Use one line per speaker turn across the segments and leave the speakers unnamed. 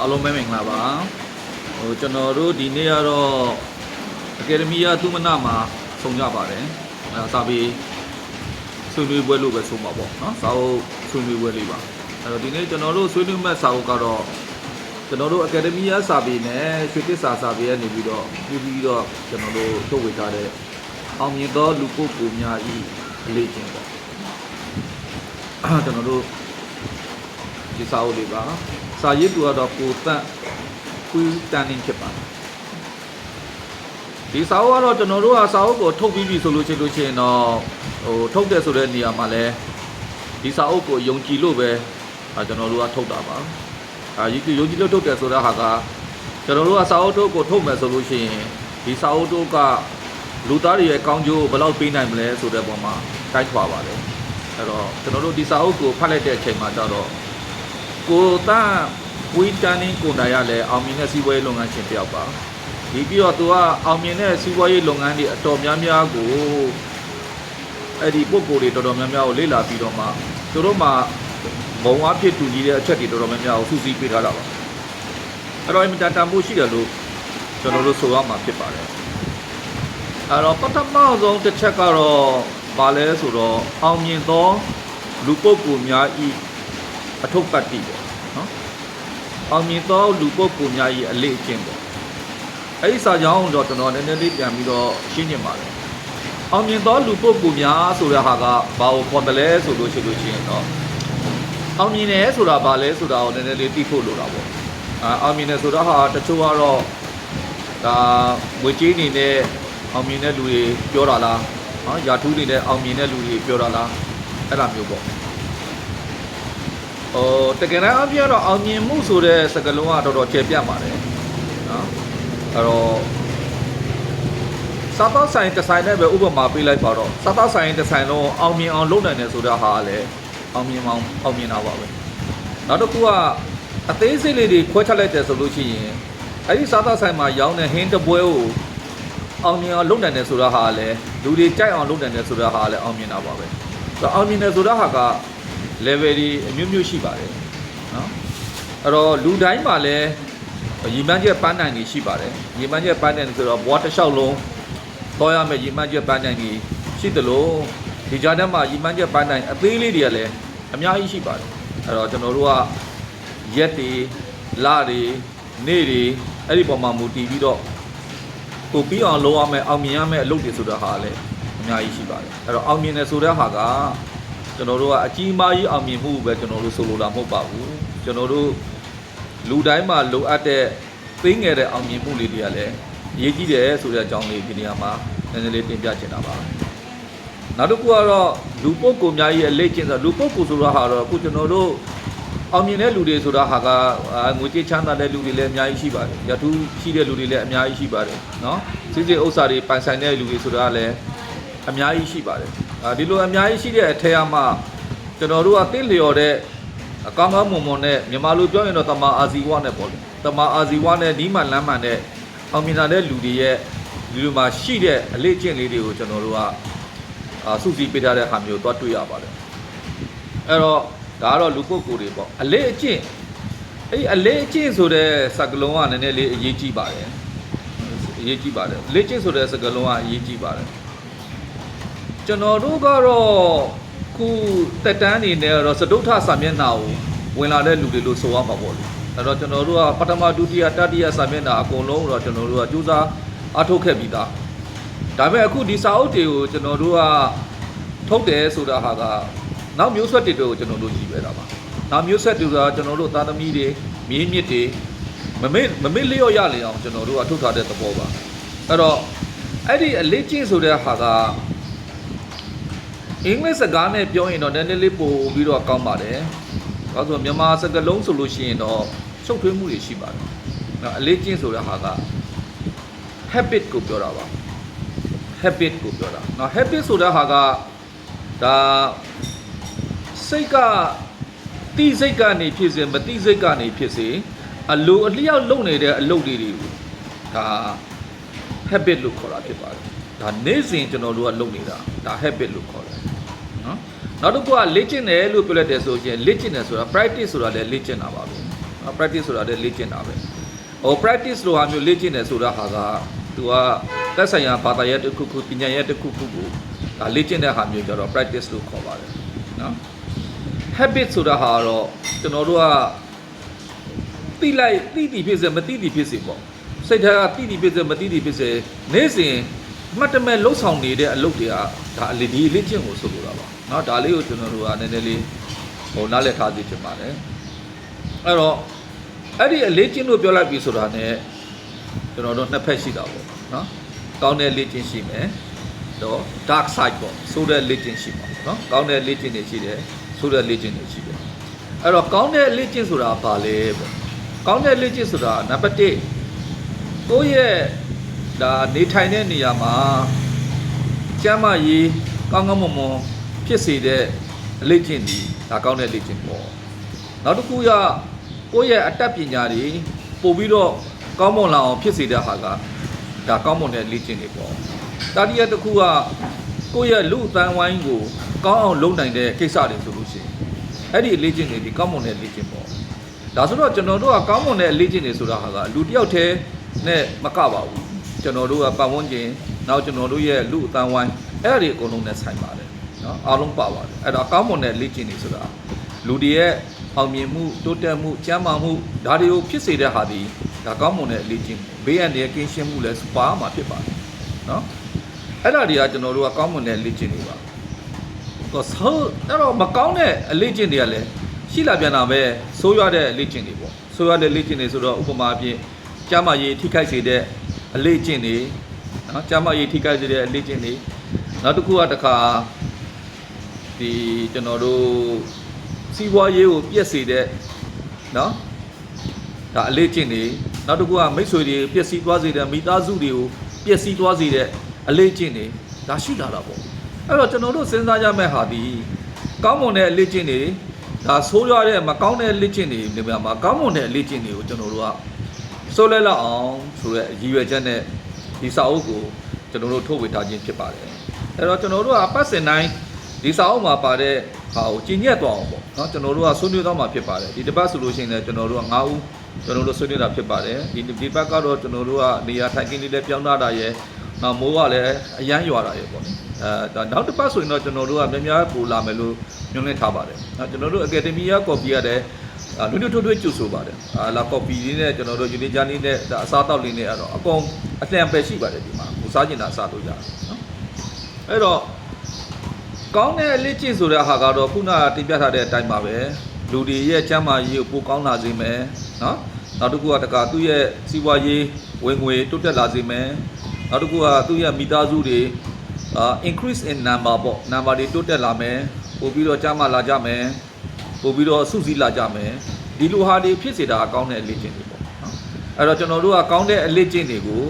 အားလုံးပဲမင်္ဂလာပါဟိုကျွန်တော်တို့ဒီနေ့ကတော့အကယ်ဒမီယာသူမနာမှာဆုံးကြပါတယ်အဲစာပေဆွေးနွေးပွဲလို့ပဲဆိုမှာပေါ့နော်စာအုပ်ဆွေးနွေးပွဲလေးပါအဲ့တော့ဒီနေ့ကျွန်တော်တို့ဆွေးနွေးမဲ့စာအုပ်ကတော့ကျွန်တော်တို့အကယ်ဒမီယာစာပေနဲ့ရွှေတစ္ဆာစာပေကနေပြီးတော့ပြုပြီးတော့ကျွန်တော်တို့ထုတ်ဝေထားတဲ့အောင်မြင်သောလူပုဂ္ဂိုလ်များဤအလေးချင်းပေါ့အဲ့ကျွန်တော်တို့ဒီစာအုပ်လေးပါ စာရေးသူကတော့ကိုတန့်ကွီတန်နင်းဖြစ်ပါတယ်ဒီစာအုပ်ကတော့ကျွန်တော်တို့ကစာအုပ်ကိုထုတ်ပြီးပြီဆိုလို့ရှိလို့ရှိရင်တော့ဟိုထုတ်တယ်ဆိုတဲ့နေရာမှာလဲဒီစာအုပ်ကိုယုံကြည်လို့ပဲအဲကျွန်တော်တို့ကထုတ်တာပါအဲဒီယုံကြည်လို့ထုတ်တယ်ဆိုတာဟာကကျွန်တော်တို့ကစာအုပ်ထုတ်ကိုထုတ်မယ်ဆိုလို့ရှိရင်ဒီစာအုပ်ထုတ်ကလူသားတွေရဲ့ကောင်းကျိုးကိုဘယ်လောက်ပေးနိုင်မလဲဆိုတဲ့ပုံမှာတိုက်ထွာပါတယ်အဲ့တော့ကျွန်တော်တို့ဒီစာအုပ်ကိုဖတ်လိုက်တဲ့အချိန်မှာကျတော့ ကိုတန့်ဝီတန်နင်းကိုနိုင်ရလဲအောင်မြင်တဲ့စီးပွားရေးလုပ်ငန်းရှင်တစ်ယောက်ပါဒီပြီးတော့သူကအောင်မြင်တဲ့စီးပွားရေးလုပ်ငန်းတွေအတော်များများကိုအဲ့ဒီပုံကိုယ်တွေတော်တော်များများကိုလေ့လာပြီးတော့မှသူတို့မှဘုံအဖြစ်တူညီတဲ့အချက်တွေတော်တော်များများကိုစူးစီးပေးထားတာပါအဲ့တော့အင်တာတန်ဖို့ရှိတယ်လို့ကျွန်တော်တို့ဆိုရမှာဖြစ်ပါတယ်အဲ့တော့ပထမဆုံးတစ်ချက်ကတော့ဘာလဲဆိုတော့အောင်မြင်သောလူပုဂ္ဂိုလ်များဤ အထုပ်ပတ်တိပေါ့နော်အောင်မြင်သောလူပုဂ္ဂိုလ်များရဲ့အလေးအကျင့်ပေါ့အဲ့ဒီစာကြောင်းတော့ကျွန်တော်နည်းနည်းလေးပြန်ပြီးတော့ရှင်းပြပါတယ်အောင်မြင်သောလူပုဂ္ဂိုလ်များဆိုတဲ့ဟာကဘာကိုခေါ်တယ်လဲဆိုလို့ရှိလို့ရှိရင်တော့အောင်မြင်တယ်ဆိုတာဘာလဲဆိုတာကိုနည်းနည်းလေးသိဖို့လိုတာပေါ့အာအောင်မြင်တယ်ဆိုတာဟာတချို့ကတော့ဒါငွေကြေးအနေနဲ့အောင်မြင်တဲ့လူတွေပြောတာလားနော်ယာထူးတွေနဲ့အောင်မြင်တဲ့လူတွေပြောတာလားအဲ့လိုမျိုးပေါ့ ဟိုတကယ်တမ်းအပြည့်တော့အောင်မြင်မှုဆိုတဲ့စကားလုံးကတော်တော်ကျေပြတ်ပါတယ်နော်အဲ့တော့စားတော့ဆိုင်တစ်ဆိုင်နဲ့ပဲဥပမာပေးလိုက်ပါတော့စားတော့ဆိုင်တစ်ဆိုင်လုံးအောင်မြင်အောင်လုပ်နိုင်တယ်ဆိုတဲ့ဟာကလည်းအောင်မြင်အောင်အောင်မြင်တာပါပဲနောက်တစ်ခုကအသေးစိတ်လေးတွေခွဲခြားလိုက်တယ်ဆိုလို့ရှိရင်အဲ့ဒီစားတော့ဆိုင်မှာရောင်းတဲ့ဟင်းတပွဲကိုအောင်မြင်အောင်လုပ်နိုင်တယ်ဆိုတဲ့ဟာကလည်းလူတွေကြိုက်အောင်လုပ်နိုင်တယ်ဆိုတဲ့ဟာကလည်းအောင်မြင်တာပါပဲဆိုတော့အောင်မြင်တယ်ဆိုတဲ့ဟာက level တွေအမျိုးမျိုးရှိပါတယ်နော်အဲ့တော့လူတိုင်းမှာလည်းရည်မှန်းချက်ပန်းနိုင်တွေရှိပါတယ်ရည်မှန်းချက်ပန်းနိုင်ဆိုတော့ဘဝတစ်လျှောက်လုံးတော်ရမယ်ရည်မှန်းချက်ပန်းနိုင်တွေရှိသလိုဒီကြားထဲမှာရည်မှန်းချက်ပန်းနိုင်အသေးလေးတွေကလည်းအများကြီးရှိပါတယ်အဲ့တော့ကျွန်တော်တို့ကရက်တွေလတွေနေ့တွေအဲ့ဒီပုံမှာမူတည်ပြီးတော့ကိုပြီးအောင်လုပ်ရမယ်အောင်မြင်ရမယ်အလုပ်တွေဆိုတာဟာလည်းအများကြီးရှိပါတယ်အဲ့တော့အောင်မြင်တယ်ဆိုတဲ့ဟာက ကျွန်တော်တို့ကအကြီးအမားကြီးအောင်မြင်မှုပဲကျွန်တော်တို့ဆိုလိုတာမဟုတ်ပါဘူးကျွန်တော်တို့လူတိုင်းမှာလိုအပ်တဲ့သိငယ်တဲ့အောင်မြင်မှုလေးတွေကလည်းအရေးကြီးတယ်ဆိုတဲ့အကြောင်းလေးဒီနေရာမှာနည်းနည်းလေးတင်ပြချင်တာပါနောက်တစ်ခုကတော့လူပုဂ္ဂိုလ်များရဲ့အလေးကျင့်ဆိုလူပုဂ္ဂိုလ်ဆိုတာဟာတော့အခုကျွန်တော်တို့အောင်မြင်တဲ့လူတွေဆိုတာဟာကငွေကြေးချမ်းသာတဲ့လူတွေလည်းအများကြီးရှိပါတယ်ရထူးရှိတဲ့လူတွေလည်းအများကြီးရှိပါတယ်နော်စစ်စစ်ဥစ္စာတွေပိုင်ဆိုင်တဲ့လူတွေဆိုတာလည်းအများကြီးရှိပါတယ် ဒီလိုအများကြီးရှိတဲ့အထက်အမှကျွန်တော်တို့ကတင့်လျော်တဲ့အကောင်းကောင်းမွန်မွန်နဲ့မြန်မာလူပြောရင်တော့တမာအာဇီဝနဲ့ပေါ့လေတမာအာဇီဝနဲ့ဒီမှလမ်းမှန်တဲ့အောင်မြင်တာတဲ့လူတွေရဲ့ဒီလိုမှရှိတဲ့အလေးကျင့်လေးတွေကိုကျွန်တော်တို့ကအာစုစည်းပေးထားတဲ့အခါမျိုးသွားတွေ့ရပါတယ်အဲ့တော့ဒါကတော့လူပုဂ္ဂိုလ်တွေပေါ့အလေးအကျင့်အဲ့ဒီအလေးအကျင့်ဆိုတဲ့စကားလုံးကနည်းနည်းလေးအရေးကြီးပါတယ်အရေးကြီးပါတယ်အလေးကျင့်ဆိုတဲ့စကားလုံးကအရေးကြီးပါတယ် ကျွန်တော်တို့ကတော့ခုတက်တန်းနေနဲ့တော့စတုထစာမျက်နှာကိုဝင်လာတဲ့လူတွေလို့ဆိုရမှာပေါ့လေအဲ့တော့ကျွန်တော်တို့ကပထမဒုတိယတတိယစာမျက်နှာအကုန်လုံးတော့ကျွန်တော်တို့ကစူးစမ်းအားထုတ်ခဲ့ပြီးသားဒါပေမဲ့အခုဒီစာအုပ်တွေကိုကျွန်တော်တို့ကထုတ်တယ်ဆိုတာဟာကနောက်မျိုးဆက်တွေကိုကျွန်တော်တို့ကြည့်ပဲတာပါနောက်မျိုးဆက်တွေကကျွန်တော်တို့သားသမီးတွေမြေးမြစ်တွေမမေ့မမေ့လျော့ရလေအောင်ကျွန်တော်တို့ကထုတ်ထားတဲ့သဘောပါအဲ့တော့အဲ့ဒီအလေးကျင့်ဆိုတဲ့ဟာက အင်္ဂလိပ်စကားနဲ့ပြောရင်တော့နည်းနည်းလေးပို့ပြီးတော့ကောင်းပါတယ်။ဒါဆိုမြန်မာစကားလုံးဆိုလို့ရှိရင်တော့ချုပ်ထွေးမှုတွေရှိပါတယ်။နော်အလေးကျင့်ဆိုတဲ့ဟာက habit ကိုပြောတာပါ။ habit ကိုပြောတာ။နော် habit ဆိုတဲ့ဟာကဒါစိတ်ကတိစိတ်ကနေဖြစ်စေမတိစိတ်ကနေဖြစ်စေအလိုအလျောက်လုပ်နေတဲ့အလုပ်တွေတွေကိုဒါ habit လို့ခေါ်တာဖြစ်ပါတယ်။ဒါနေ့စဉ်ကျွန်တော်တို့ကလုပ်နေတာဒါ habit လို့ခေါ်တယ် နော်နောက်တစ်ခုကလေ့ကျင့်တယ်လို့ပြောလိုက်တယ်ဆိုရင်လေ့ကျင့်တယ်ဆိုတာ practice ဆိုတာလည်းလေ့ကျင့်တာပါပဲနော် practice ဆိုတာလည်းလေ့ကျင့်တာပဲဟို practice လိုဟာမျိုးလေ့ကျင့်တယ်ဆိုတာဟာကသူကသက်ဆိုင်ရာဘာသာရပ်တစ်ခုခုပညာရပ်တစ်ခုခုကိုဒါလေ့ကျင့်တဲ့ဟာမျိုးကြတော့ practice လို့ခေါ်ပါတယ်နော် habit ဆိုတာဟာတော့ကျွန်တော်တို့ကတိလိုက်တိတိဖြစ်စေမတိတိဖြစ်စေပေါ့စိတ်ထဲကတိတိဖြစ်စေမတိတိဖြစ်စေနေ့စဉ်အမှတ်တမဲ့လှုပ်ဆောင်နေတဲ့အလုပ်တွေကဒါအလေဒီလေ့ကျင့်ကိုဆိုလိုတာပါ နော်ဒါလေးကိုကျွန်တော်တို့ကနည်းနည်းလေးဟိုနားလည်ထားသိဖြစ်ပါတယ်အဲ့တော့အဲ့ဒီအလေးကျင့်လို့ပြောလိုက်ပြီဆိုတာ ਨੇ ကျွန်တော်တို့နှစ်ဖက်ရှိတာပေါ့နော်ကောင်းတဲ့လေ့ကျင့်ရှိမယ်တော့ dark side ပေါ့ဆိုတဲ့လေ့ကျင့်ရှိမှာပေါ့နော်ကောင်းတဲ့လေ့ကျင့်တွေရှိတယ်ဆိုတဲ့လေ့ကျင့်တွေရှိတယ်အဲ့တော့ကောင်းတဲ့လေ့ကျင့်ဆိုတာဘာလဲပေါ့ကောင်းတဲ့လေ့ကျင့်ဆိုတာနံပါတ်1ကိုယ့်ရဲ့ဒါနေထိုင်တဲ့နေရာမှာကျမ်းမာရေးကောင်းကောင်းမွန်မွန် ဖြစ်စေတဲ့အလေ့ကျင့်ဒီဒါကောင်းတဲ့လေ့ကျင့်ပေါ့နောက်တစ်ခုကကိုယ့်ရဲ့အတတ်ပညာတွေပို့ပြီးတော့ကောင်းမွန်လာအောင်ဖြစ်စေတဲ့ဟာကဒါကောင်းမွန်တဲ့လေ့ကျင့်တွေပေါ့တာတိယတစ်ခုကကိုယ့်ရဲ့လူအတန်းဝိုင်းကိုကောင်းအောင်လုပ်နိုင်တဲ့ကိစ္စတွေဆိုလို့ရှိရင်အဲ့ဒီလေ့ကျင့်တွေဒီကောင်းမွန်တဲ့လေ့ကျင့်ပေါ့ဒါဆိုတော့ကျွန်တော်တို့ကကောင်းမွန်တဲ့လေ့ကျင့်တွေဆိုတာဟာကလူတစ်ယောက်တည်းနဲ့မကပါဘူးကျွန်တော်တို့ကပတ်ဝန်းကျင်နောက်ကျွန်တော်တို့ရဲ့လူအတန်းဝိုင်းအဲ့ဒီအကုန်လုံးနဲ့ဆိုင်ပါတယ် နော်အားလုံးပါပါတယ်အဲ့တော့ကောင်းမွန်တဲ့လေ့ကျင့်တွေဆိုတာလူတွေရဲ့အောင်မြင်မှုတိုးတက်မှုကျန်းမာမှုဒါတွေကိုဖြစ်စေတဲ့ဟာဒီဒါကောင်းမွန်တဲ့လေ့ကျင့်မှုဘေးအန္တရာယ်ကင်းရှင်းမှုလည်းစပါမှာဖြစ်ပါတယ်နော်အဲ့ဒါတွေကကျွန်တော်တို့ကကောင်းမွန်တဲ့လေ့ကျင့်တွေပါတော့ဆိုအဲ့တော့မကောင်းတဲ့အလေ့ကျင့်တွေကလည်းရှိလာပြန်တာပဲဆိုးရတဲ့အလေ့ကျင့်တွေပေါ့ဆိုးရတဲ့လေ့ကျင့်တွေဆိုတော့ဥပမာအဖြစ်ကျမ်းမာရေးထိခိုက်စေတဲ့အလေ့ကျင့်တွေနော်ကျမ်းမာရေးထိခိုက်စေတဲ့အလေ့ကျင့်တွေနောက်တစ်ခုကတခါ ဒီကျွန်တော်တို့စီးပွားရေးကိုပြည့်စေတဲ့နော်ဒါအလေ့ကျင့်တွေနောက်တစ်ခုကမိတ်ဆွေတွေပျက်စီးသွားစေတဲ့မိသားစုတွေကိုပျက်စီးသွားစေတဲ့အလေ့ကျင့်တွေဒါရှိလာတာပေါ့အဲ့တော့ကျွန်တော်တို့စဉ်းစားကြမဲ့ဟာဒီကောင်းမွန်တဲ့အလေ့ကျင့်တွေဒါဆိုးရတဲ့မကောင်းတဲ့အလေ့ကျင့်တွေနေရာမှာကောင်းမွန်တဲ့အလေ့ကျင့်တွေကိုကျွန်တော်တို့ကစိုးလဲလောက်အောင်ဆိုရဲရည်ရွယ်ချက်နဲ့ဒီစာအုပ်ကိုကျွန်တော်တို့ထုတ်ဝေထားခြင်းဖြစ်ပါတယ်အဲ့တော့ကျွန်တော်တို့ကပတ်စင်တိုင်း ဒီစာအုပ်မှာပါတဲ့ဟာကိုကြီးညက်သွားအောင်ပေါ့နော်ကျွန်တော်တို့ကဆွေးနွေးသွားမှာဖြစ်ပါတယ်ဒီတစ်ပတ်ဆိုလို့ရှိရင်လည်းကျွန်တော်တို့က9ဦးကျွန်တော်တို့ဆွေးနွေးတာဖြစ်ပါတယ်ဒီဒီဘက်ကတော့ကျွန်တော်တို့ကနေရာထိုင်ခင်းလေးလည်းပြောင်းလာတာရယ်နောက်မိုးကလည်းအရမ်းရွာတာရယ်ပေါ့အဲနောက်တစ်ပတ်ဆိုရင်တော့ကျွန်တော်တို့ကများများပိုလာမယ်လို့ညွှန်လင်းထားပါတယ်နော်ကျွန်တော်တို့ Academy က copy ရတဲ့လူလူထွတ်ထွတ်ကျူဆိုပါတယ်အာလာ copy လေးနဲ့ကျွန်တော်တို့ unit journey နဲ့အစားတောက်လေးနဲ့အဲ့တော့အကုန်အတန်ပဲရှိပါတယ်ဒီမှာကိုစားကျင်တာစားလို့ရတယ်နော်အဲ့တော့ ကောင်းတဲ့အလေးကျင့်ဆိုတဲ့ဟာကတော့ခုနကတင်ပြထားတဲ့အတိုင်းပါပဲလူတွေရဲ့ကျမ်းမာရေးကိုပိုကောင်းလာစေမယ်နော်နောက်တစ်ခုကတကသူ့ရဲ့စီးပွားရေးဝင်ငွေတိုးတက်လာစေမယ်နောက်တစ်ခုကသူ့ရဲ့မိသားစုတွေအာ increase in number ပေါ့ number တွေတိုးတက်လာမယ်ပို့ပြီးတော့ကျမ်းမာလာကြမယ်ပို့ပြီးတော့စုစည်းလာကြမယ်ဒီလိုဟာတွေဖြစ်စေတာအကောင်းတဲ့အလေးကျင့်တွေပေါ့နော်အဲ့တော့ကျွန်တော်တို့ကကောင်းတဲ့အလေးကျင့်တွေကို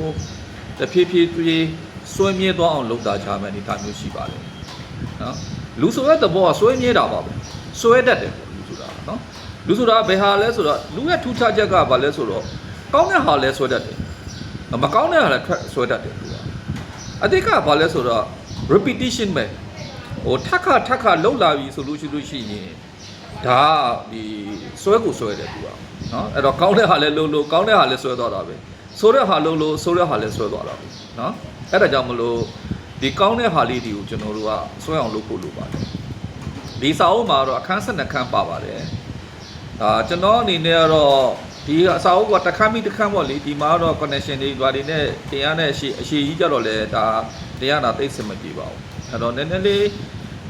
တဖြည်းဖြည်းဖြည်းစွဲမြဲသွားအောင်လုပ်တာချမယ်ဒီထားမျိုးရှိပါတယ် နော်လူဆိုတဲ့သဘောကစွဲမြဲတာပါပဲစွဲတတ်တယ်ပေါ့လူဆိုတာနော်လူဆိုတာဘယ်ဟာလဲဆိုတော့လူရဲ့ထူးခြားချက်ကဘာလဲဆိုတော့ကောင်းတဲ့ဟာလဲစွဲတတ်တယ်မကောင်းတဲ့ဟာလဲထွက်စွဲတတ်တယ်သူကအတိတ်ကဘာလဲဆိုတော့ repetition ပဲဟိုထက်ခါထက်ခါလှုပ်လာပြီဆိုလို့ရှိလို့ရှိရင်ဒါဒီစွဲကိုစွဲတယ်သူကနော်အဲ့တော့ကောင်းတဲ့ဟာလဲလှုပ်လို့ကောင်းတဲ့ဟာလဲစွဲသွားတာပဲဆိုတဲ့ဟာလှုပ်လို့ဆိုတဲ့ဟာလဲစွဲသွားတာပဲနော်အဲ့ဒါကြောင့်မလို့ ဒီကောင်းတဲ့ဟာလေးတွေကိုကျွန်တော်တို့ကစွဲအောင်လုပ်ဖို့လိုပါတယ်ဒီစာအုပ်မှာတော့အခန်း12ခန်းပါပါတယ်အာကျွန်တော်အနေနဲ့ကတော့ဒီအစာအုပ်ကတစ်ခန်းပြီးတစ်ခန်းပေါ့လေဒီမှာတော့ connection တွေဘာတွေနဲ့တရားနဲ့အရှိအရှိကြီးကြတော့လေဒါတရားနာသိစင်မပြေပါဘူးအဲ့တော့နည်းနည်းလေး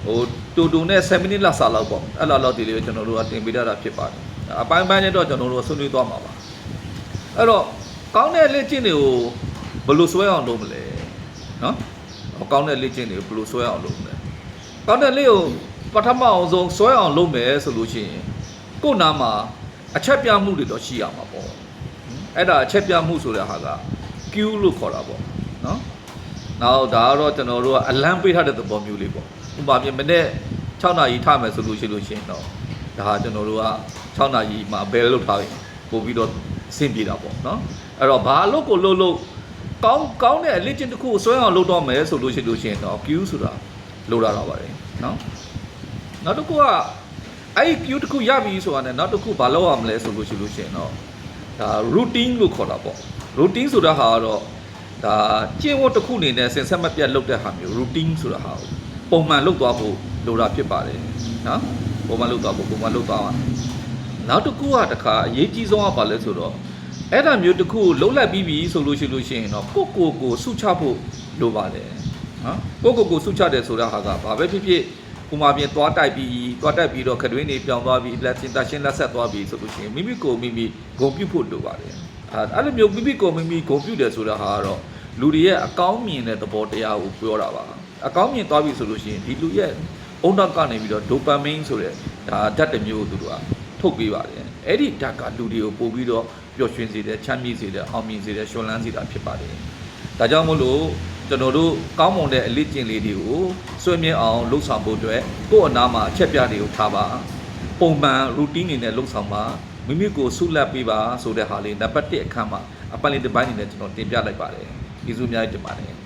ဟိုတူတူနဲ့7မိနစ်လောက်စာလောက်ပေါ့အဲ့လောက်လောက်ဒီလေးကိုကျွန်တော်တို့ကတင်ပေးရတာဖြစ်ပါတယ်အပိုင်းပိုင်းနဲ့တော့ကျွန်တော်တို့ဆွေးနွေးသွားမှာပါအဲ့တော့ကောင်းတဲ့လက်ကျင့်တွေကိုဘယ်လိုဆွဲအောင်လုပ်မလဲနော် ကောင်းတဲ့လက်ကျင့်တွေကိုဘယ်လိုဆွဲအောင်လုပ်မလဲကောင်းတဲ့လက်ကိုပထမအောင်ဆုံးဆွဲအောင်လုပ်မယ်ဆိုလို့ရှိရင်ကို့နာမှာအချက်ပြမှုတွေတော့ရှိရမှာပေါ့အဲ့ဒါအချက်ပြမှုဆိုတဲ့ဟာက Q လို့ခေါ်တာပေါ့နော်နောက်ဒါကတော့ကျွန်တော်တို့ကအလံပေးထားတဲ့သဘောမျိုးလေးပေါ့ဥပမာပြမနေ့6နာရီထားမယ်ဆိုလို့ရှိလို့ရှိရင်တော့ဒါဟာကျွန်တော်တို့က6နာရီမှာဘယ်လောက်ထားရင်ပို့ပြီးတော့ဆင်ပြေတာပေါ့နော်အဲ့တော့ဘာလို့ကိုလို့လို့ ကောင်းကောင်းတဲ့အလေးချင်းတစ်ခုကိုဆွဲအောင်လုပ်တော့မယ်ဆိုလို့ရှိလို့ရှိရင်တော့ Q ဆိုတာလိုလာတာပါတယ်နော်နောက်တစ်ခုကအဲ့ဒီ queue တစ်ခုရပြီဆိုတာနဲ့နောက်တစ်ခုဘာလုပ်ရမလဲဆိုလို့ရှိလို့ရှိရင်တော့ဒါ routine လို့ခေါ်တာပေါ့ routine ဆိုတာဟာကတော့ဒါကျင့်ဝတ်တစ်ခုအနေနဲ့စင်ဆက်မပြတ်လုပ်တဲ့ဟာမျိုး routine ဆိုတာဟာကိုပုံမှန်လုပ်သွားဖို့လိုတာဖြစ်ပါတယ်နော်ပုံမှန်လုပ်သွားဖို့ပုံမှန်လုပ်သွားပါနောက်တစ်ခုကတခါအရေးကြီးဆုံးကဘာလဲဆိုတော့ အဲ့ဒါမျိုးတစ်ခုကိုလှုပ်လိုက်ပြီးပြီဆိုလို့ရှိလို့ရှိရင်တော့ကိုယ့်ကိုယ်ကိုစုချဖို့လိုပါတယ်နော်ကိုယ့်ကိုယ်ကိုစုချတယ်ဆိုတာဟာကဘာပဲဖြစ်ဖြစ်ဥမာပြင်သွားတိုက်ပြီးသွားတိုက်ပြီးတော့ခတွင်းနေပြောင်းသွားပြီးလက်ချင်းတရှင်းလက်ဆက်သွားပြီးဆိုလို့ရှိရင်မိမိကိုယ်မိမိဂုံပြုတ်ဖို့လိုပါတယ်အဲအဲ့လိုမျိုးမိမိကိုယ်မိမိဂုံပြုတ်တယ်ဆိုတာဟာကတော့လူတွေရဲ့အကောင်းမြင်တဲ့သဘောတရားကိုပြောတာပါအကောင်းမြင်သွားပြီဆိုလို့ရှိရင်ဒီလူရဲ့အုံနောက်ကနေပြီးတော့ဒိုပါမင်းဆိုတဲ့ဒါဓာတ်တစ်မျိုးကိုသူတို့ကထုတ်ပေးပါတယ်အဲ့ဒီဓာတ်ကလူတွေကိုပို့ပြီးတော့ ပျော်ရွှင်စေတယ်ချမ်းမြေ့စေတယ်အောင်မြင်စေတယ်ရှင်လန်းစေတာဖြစ်ပါတယ်ဒါကြောင့်မို့လို့ကျွန်တော်တို့ကောင်းမွန်တဲ့အလေးကျင့်လေးတွေကိုစွန့်မြင့်အောင်လှုပ်ဆောင်ဖို့အတွက်ကိုယ့်အနားမှာအချက်ပြတွေကိုထားပါပုံမှန် routine အနေနဲ့လှုပ်ဆောင်ပါမိမိကိုဆုလက်ပေးပါဆိုတဲ့ဟာလေးနံပါတ်1အခန်းမှာအပတ်လေးတစ်ပိုင်းအနေနဲ့ကျွန်တော်တင်ပြလိုက်ပါတယ်ကျေးဇူးအများကြီးတင်ပါတယ်